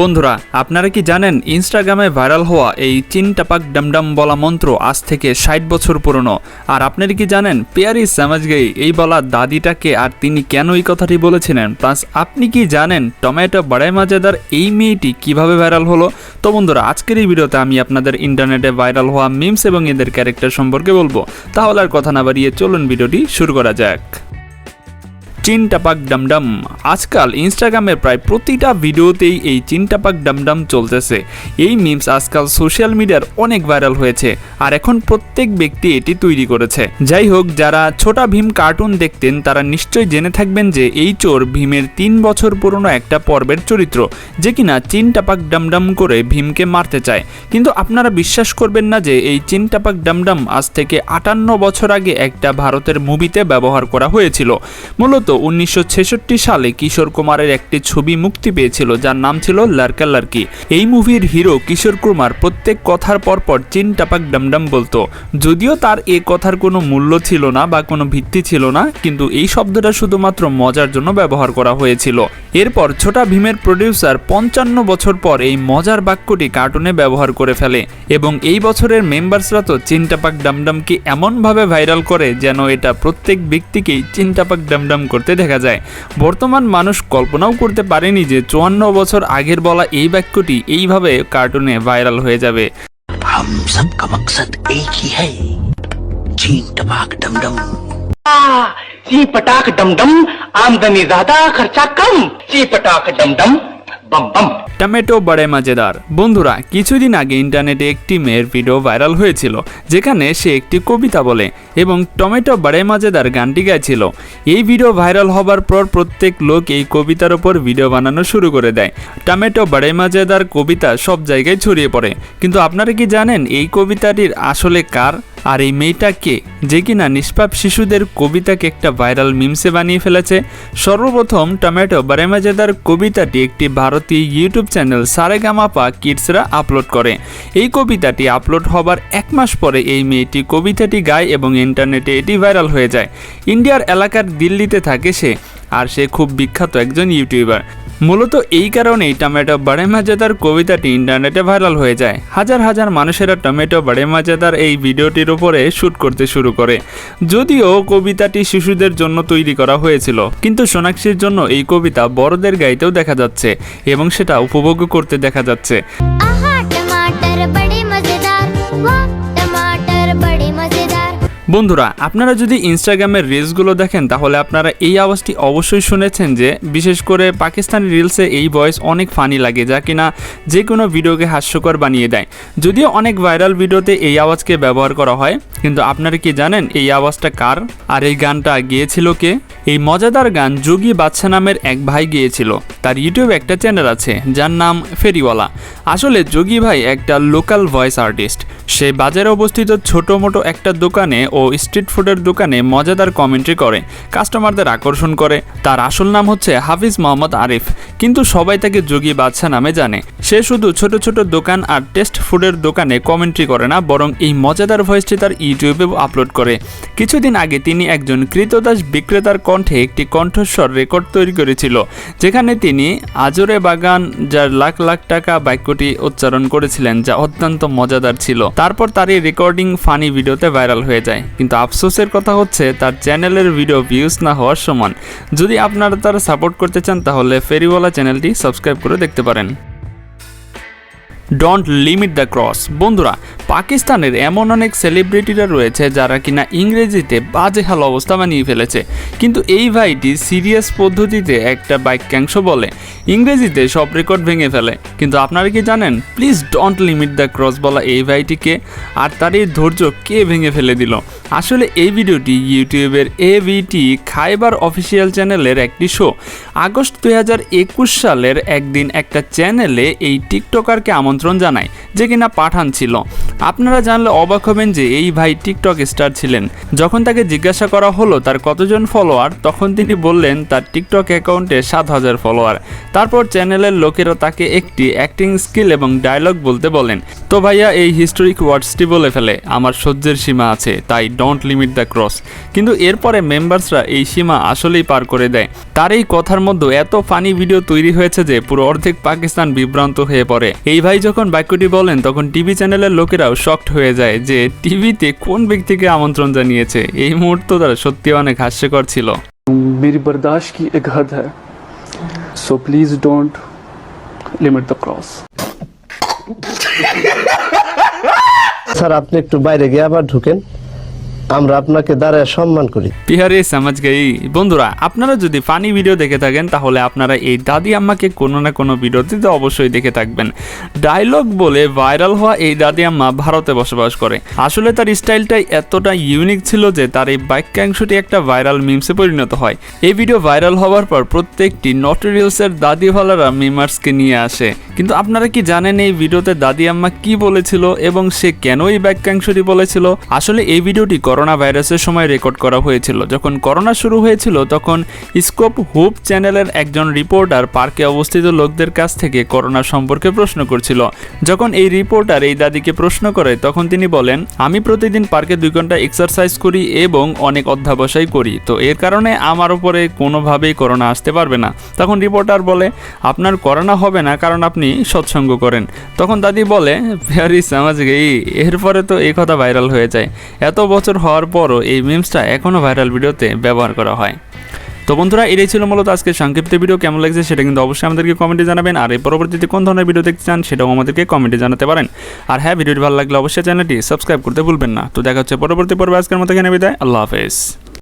বন্ধুরা, আপনারা কি জানেন ইনস্টাগ্রামে ভাইরাল হওয়া এই চিন টাপাক ডামডাম বলা মন্ত্র আজ থেকে ষাট বছর পুরনো? আর আপনারা কি জানেন পেয়ারি সামাজগাই এই বলা দাদিটাকে আর তিনি কেন এই কথাটি বলেছিলেন? প্লাস আপনি কি জানেন টমেটো বাড়াই মাজাদার এই মেয়েটি কীভাবে ভাইরাল হলো? তো বন্ধুরা, আজকের এই ভিডিওতে আমি আপনাদের ইন্টারনেটে ভাইরাল হওয়া মিমস এবং এদের ক্যারেক্টার সম্পর্কে বলব। তাহলে আর কথা না বাড়িয়ে চলুন ভিডিওটি শুরু করা যাক। চিন টাপাক ডামডাম। আজকাল ইনস্টাগ্রামের প্রায় প্রতিটা ভিডিওতেই এই চিন টাপাক ডামডাম চলতেছে। এই মিমস আজকাল সোশ্যাল মিডিয়ার অনেক ভাইরাল হয়েছে আর এখন প্রত্যেক ব্যক্তি এটি তৈরি করেছে। যাই হোক, যারা ছোটা ভীম কার্টুন দেখতেন, তারা নিশ্চয়ই জেনে থাকবেন যে এই চোর ভীমের তিন বছর পুরনো একটা পর্বের চরিত্র, যে কিনা চিন টাপাক ডামডাম করে ভীমকে মারতে চায়। কিন্তু আপনারা বিশ্বাস করবেন না যে এই চিন টাপাক ডামডাম আজ থেকে আটান্ন বছর আগে একটা ভারতের মুভিতে ব্যবহার করা হয়েছিল। মূলত উনিশশো ছেষট্টি সালে কিশোর কুমারের একটি ছবি মুক্তি পেয়েছিল, যার নাম ছিল লারকা লারকি। এই মুভির হিরো কিশোর কুমার প্রত্যেক কথার পরপর চিন টাপাক ডামডাম বলতো, যদিও তার এ কথার কোনো মূল্য ছিল না বা কোনো ভিত্তি ছিল না, কিন্তু এই শব্দটা শুধুমাত্র মজার জন্য ব্যবহার করা হয়েছিল। এরপর ছোটা ভীমের প্রডিউসার পঞ্চান্ন বছর পর এই মজার বাক্যটি কার্টুনে ব্যবহার করে ফেলে এবং এই বছরের মেম্বার্সরা তো চিনটাপাক ডামডামকে এমনভাবে ভাইরাল করে যেন এটা প্রত্যেক ব্যক্তিকেই চিনটাপাক ডামডাম করতে দেখা যায় বর্তমান মানুষ কল্পনাও করতে পারেনি যে চুয়ান্ন বছর আগের বলা এই বাক্যটি এইভাবে কার্টুনে ভাইরাল হয়ে যাবে हम सब का मकसद एक ही है चीन टपाक डमडम ची पटाक डमडम आमदनी ज्यादा खर्चा कम ची पटाक डमडम बम बम টমেটো বড়ে মজাদার বন্ধুরা, কিছুদিন আগে ইন্টারনেটে একটি মেয়ের ভিডিও ভাইরাল হয়েছিল, যেখানে সে একটি কবিতা বলে এবং টমেটো বড়ে মজাদার গানটি গাইছিল। এই ভিডিও ভাইরাল হবার পর প্রত্যেক লোক এই কবিতার ওপর ভিডিও বানানো শুরু করে দেয়। টমেটো বড়ে মজাদার কবিতা সব জায়গায় ছড়িয়ে পড়ে। কিন্তু আপনারা কি জানেন এই কবিতাটির আসলে কার? আর এই মেয়েটা কে? যে কিনা নিষ্পাপ শিশুদের কবিতাকে একটা ভাইরাল মিমসে বানিয়ে ফেলেছে। সর্বপ্রথম টমেটো বারেমাজেদার কবিতাটি একটি ভারতীয় ইউটিউব চ্যানেল সারেগামাপা কিডসরা আপলোড করে। এই কবিতাটি আপলোড হবার এক মাস পরে এই মেয়েটি কবিতাটি গায় এবং ইন্টারনেটে এটি ভাইরাল হয়ে যায়। ইন্ডিয়ার এলাকার দিল্লিতে থাকে সে। আর সে খুব বিখ্যাত একজন ইউটিউবার। মূলত এই কারণেই টমেটো বড়ে মজাদার কবিতাটি ইন্টারনেটে ভাইরাল হয়ে যায়। হাজার হাজার মানুষেরা টমেটো বড়ে মজাদার এই ভিডিওটির উপরে শ্যুট করতে শুরু করে। যদিও কবিতাটি শিশুদের জন্য তৈরি করা হয়েছিল, কিন্তু সোনাক্ষীর জন্য এই কবিতা বড়দের গাইতেও দেখা যাচ্ছে এবং সেটা উপভোগ করতে দেখা যাচ্ছে। বন্ধুরা, আপনারা যদি ইনস্টাগ্রামের রিলসগুলো দেখেন, তাহলে আপনারা এই আওয়াজটি অবশ্যই শুনেছেন যে, বিশেষ করে পাকিস্তানি রিলসে এই ভয়েস অনেক ফানি লাগে, যা কিনা যে কোনো ভিডিওকে হাস্যকর বানিয়ে দেয়। যদিও অনেক ভাইরাল ভিডিওতে এই আওয়াজকে ব্যবহার করা হয়, কিন্তু আপনারা কি জানেন এই আওয়াজটা কার? আর এই গানটা গিয়েছিল কে? এই মজাদার গান যোগী বাদশা নামের এক ভাই গিয়েছিল। তার ইউটিউবে একটা চ্যানেল আছে, যার নাম ফেরিওয়ালা। আসলে যোগী ভাই একটা লোকাল ভয়েস আর্টিস্ট। সে বাজারে অবস্থিত ছোট মোটো একটা দোকানে ও স্ট্রিট ফুডের দোকানে মজাদার কমেন্ট্রি করে, কাস্টমারদের আকর্ষণ করে। তার আসল নাম হচ্ছে হাফিজ মোহাম্মদ আরিফ, কিন্তু সবাই তাকে যোগী বাদশা নামে জানে। সে শুধু ছোট ছোট দোকান আর টেস্ট ফুডের দোকানে কমেন্ট্রি করে না, বরং এই মজাদার ভয়েসটি তার ইউটিউবে আপলোড করে। কিছুদিন আগে তিনি একজন কৃতদাস বিক্রেতার কণ্ঠে একটি কণ্ঠস্বর রেকর্ড তৈরি করেছিল, যেখানে তিনি আজরে বাগান, যার লাখ লাখ টাকা বাক্যটি উচ্চারণ করেছিলেন, যা অত্যন্ত মজাদার ছিল। তারপর তার এই রেকর্ডিং ফানি ভিডিওতে ভাইরাল হয়ে যায়। কিন্তু আফসোসের কথা হচ্ছে, তার চ্যানেলের ভিডিও ভিউজ না হওয়ার সমান। যদি আপনারা তার সাপোর্ট করতে চান, তাহলে ফেরিওয়ালা চ্যানেলটি সাবস্ক্রাইব করে দেখতে পারেন। ডোন্ট লিমিট দ্য ক্রস বন্ধুরা, পাকিস্তানের এমন অনেক সেলিব্রিটিরা রয়েছে যারা কিনা ইংরেজিতে বাজে হাল অবস্থা বানিয়ে ফেলেছে। কিন্তু এই ভাইটি সিরিয়াস পদ্ধতিতে একটা বাক্যাংশ বলে। ইংরেজিতে সব রেকর্ড ভেঙে ফেলে। কিন্তু আপনারা কি জানেন? Please don't limit the cross বলা এই ভাইটিকে। আর তার এই ধৈর্য কে ভেঙে ফেলে দিল? আসলে এই ভিডিওটি ইউটিউবের এভিটি খাইবার অফিসিয়াল চ্যানেলের একটি শো আগস্ট দু হাজার একুশ সালের একদিন একটা চ্যানেলে এই টিকটকারকে আমন্ত্রণ আমন্ত্রণ জানায় যে কিনা পাঠান ছিল। আপনারা জানলে অবাক হবেন যে এই ভাই টিকটক স্টার ছিলেন। যখন তাকে জিজ্ঞাসা করা হলো তার কতজন ফলোয়ার, তখন তিনি বললেন, তার টিকটক অ্যাকাউন্টে সাত হাজার ফলোয়ার। তারপর চ্যানেলের লোকেরা তাকে একটি অ্যাক্টিং স্কিল এবং ডায়লগ বলতে বলেন। তো ভাইয়া, এই হিস্টোরিক ওয়ার্ডসটি বলে ফেলে, আমার সহ্যের সীমা আছে, তাই ডোন্ট লিমিট দ্য ক্রস কিন্তু এরপরে মেম্বার্সরা এই সীমা আসলেই পার করে দেয়। তার এই কথার মধ্যে এত ফানি ভিডিও তৈরি হয়েছে যে পুরো অর্ধেক পাকিস্তান বিভ্রান্ত হয়ে পড়ে। এই ভাই যখন বাক্যটি বলেন, তখন টিভি চ্যানেলের লোকেরাও শক্ট হয়ে যায় যে টিভিতে কোন ব্যক্তিকে আমন্ত্রণ জানিয়েছে। এই মুহূর্ত তারা সত্যি অনেক হাস্যকর ছিল। মেরি বরদাশ কি এক হদ হ্যাঁ so please don't limit the cross sir, আপনি একটু বাইরে গিয়ে আবার ঢুকেন। আমরা আপনাকে দাঁড়ায় সম্মান করি। পিহারে, সমাজ গেই, বন্ধুরা, আপনারা যদি ফানি ভিডিও দেখে থাকেন, তাহলে আপনারা এই দাদি আম্মাকে কোনো না কোনো ভিডিওতে অবশ্যই দেখে থাকবেন। ডায়লগ বলে ভাইরাল হওয়া এই দাদি আম্মা ভারতে বসবাস করে। আসলে তার স্টাইলটাই এতটা ইউনিক ছিল যে তার এই বাক্যাংশটি একটা ভাইরাল মিমসে পরিণত হয়। এই ভিডিও ভাইরাল হওয়ার পর প্রত্যেকটি নটোরিয়ালসের দাদিওয়ালারা মিমার্সকে নিয়ে আসে। কিন্তু আপনারা কি জানেন এই ভিডিওতে দাদি আম্মা কি বলেছিল এবং সে কেন এই বাক্যাংশটি বলেছিল? আসলে এই ভিডিওটি করোনা ভাইরাসের সময় রেকর্ড করা হয়েছিল। যখন করোনা শুরু হয়েছিল, তখন স্কোপ হুপ চ্যানেলের একজন রিপোর্টার পার্কে অবস্থিত লোকদের কাছ থেকে করোনা সম্পর্কে প্রশ্ন করছিল। যখন এই রিপোর্টার এই দাদিকে প্রশ্ন করে, তখন তিনি বলেন, আমি প্রতিদিন পার্কে দুই ঘণ্টা এক্সারসাইজ করি এবং অনেক অধ্যাবসায় করি। তো এর কারণে আমার উপরে কোনোভাবেই করোনা আসতে পারবে না। তখন রিপোর্টার বলে, আপনার করোনা হবে না কারণ আপনি সৎসঙ্গ করেন। তখন দাদি বলে ভেরি সমাজ গেই এরপরে তো এই কথা ভাইরাল হয়ে যায়। এত বছর হওয়ার পরও এই মিমসটা এখনও ভাইরাল ভিডিওতে ব্যবহার করা হয়। তো বন্ধুরা, এটাই ছিল মূলত আজকে সংক্ষিপ্ত ভিডিও। কেমন লাগছে সেটা কিন্তু অবশ্যই আমাদেরকে কমেন্টে জানাবেন। আর এই পরবর্তীতে কোন ধরনের ভিডিও দেখতে চান সেটাও আমাদেরকে কমেন্টে জানাতে পারেন। আর হ্যাঁ ভিডিওটি ভালো লাগলে অবশ্যই চ্যানেলটি সাবস্ক্রাইব করতে ভুলবেন না। তো দেখা হচ্ছে পরবর্তী পর্বে। আজকের মতো এখানে বিদায়। আল্লাহ হাফেজ।